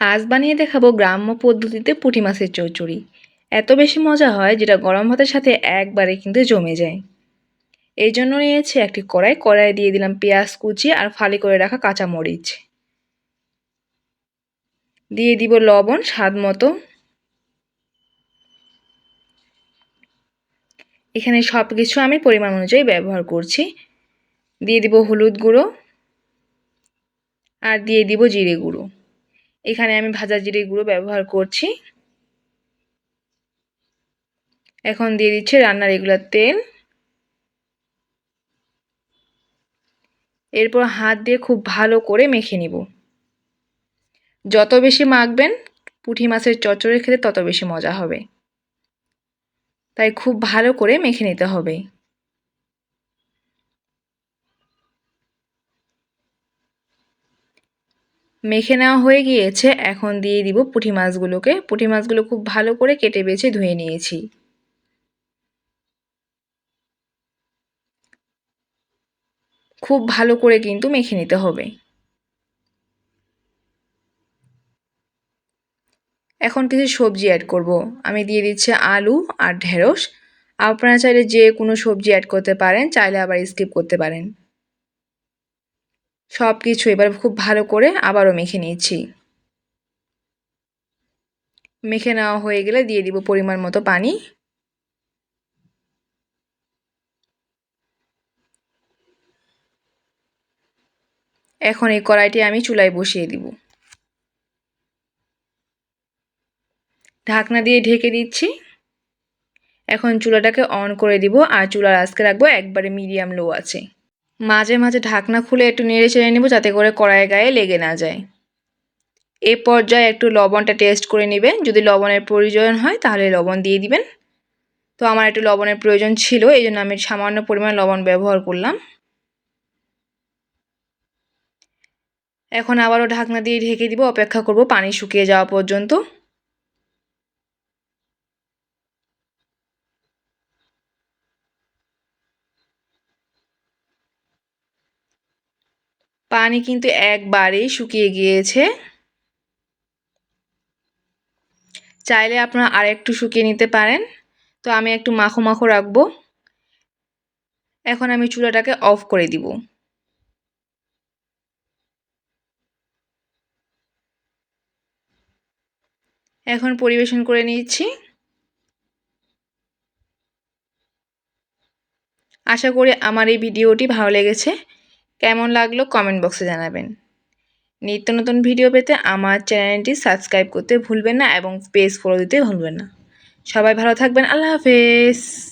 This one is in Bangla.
আজ বানিয়ে দেখাবো গ্রাম্য পদ্ধতিতে পুঁটি মাছের চচ্চড়ি। এত বেশি মজা হয় যেটা গরম ভাতের সাথে একবারে কিন্তু জমে যায়। এই জন্য নিয়েছি একটি কড়াই কড়াই দিয়ে দিলাম পেঁয়াজ কুচি আর ফালি করে রাখা কাঁচা মরিচ দিয়ে দিব লবণ স্বাদ মতো। এখানে সব কিছু আমি পরিমাণ অনুযায়ী ব্যবহার করছি। দিয়ে দিব হলুদ গুঁড়ো। আর দিয়ে দিব জিরে গুঁড়ো। এখানে আমি ভাজা জিরে গুঁড়ো ব্যবহার করছি। এখন দিয়ে দিচ্ছে রান্নার রেগুলার তেল। এরপর হাত দিয়ে খুব ভালো করে মেখে নিব। যত বেশি মাখবেন পুঁটি মাছের চচ্চড়ি খেতে তত বেশি মজা হবে। তাই খুব ভালো করে মেখে নিতে হবে। মেখে নেওয়া হয়ে গিয়েছে, এখন দিয়ে দিব পুঁটি মাছগুলোকে। পুঁটি মাছগুলো খুব ভালো করে কেটে বেছে ধুয়ে নিয়েছি। খুব ভালো করে কিন্তু মেখে নিতে হবে। এখন কিছু সবজি অ্যাড করব। আমি দিয়ে দিচ্ছি আলু আর ঢেঁড়স। আপনারা চাইলে যে কোনো সবজি অ্যাড করতে পারেন, চাইলে আবার স্কিপ করতে পারেন। সব কিছু এবার খুব ভালো করে আবারও মেখে নিয়েছি মেখে নেওয়া হয়ে গেলে দিয়ে দিব পরিমাণ মতো পানি। এখন এই কড়াইটি আমি চুলায় বসিয়ে দিব। ঢাকনা দিয়ে ঢেকে দিচ্ছি। এখন চুলাটাকে অন করে দিব আর চুলার আজকে রাখব একবারে মিডিয়াম লো আছে। মাঝে মাঝে ঢাকনা খুলে একটু নেড়ে চেড়ে নেব যাতে করে কড়াইয়ের গায়ে লেগে না যায়। এ পর্যায়ে একটু লবণটা টেস্ট করে নেবেন। যদি লবণের প্রয়োজন হয় তাহলে লবণ দিয়ে দিবেন। তো আমার একটু লবণের প্রয়োজন ছিল, এই জন্য আমি সামান্য পরিমাণ লবণ ব্যবহার করলাম। এখন আবারও ঢাকনা দিয়ে ঢেকে দিব, অপেক্ষা করব পানি শুকিয়ে যাওয়া পর্যন্ত। পানি কিন্তু একবারেই শুকিয়ে গিয়েছে। চাইলে আপনারা আর একটু শুকিয়ে নিতে পারেন। তো আমি একটু মাখো মাখো রাখব। এখন আমি চুলাটাকে অফ করে দিব। এখন পরিবেশন করে নিচ্ছি। আশা করি আমার এই ভিডিওটি ভালো লেগেছে। কেমন লাগল কমেন্ট বক্সে জানাবেন। নিত্য নতুন ভিডিও পেতে আমার চ্যানেলটি সাবস্ক্রাইব করতে ভুলবেন না এবং পেজ ফলো দিতে ভুলবেন না। সবাই ভালো থাকবেন, আল্লাহ হাফেজ।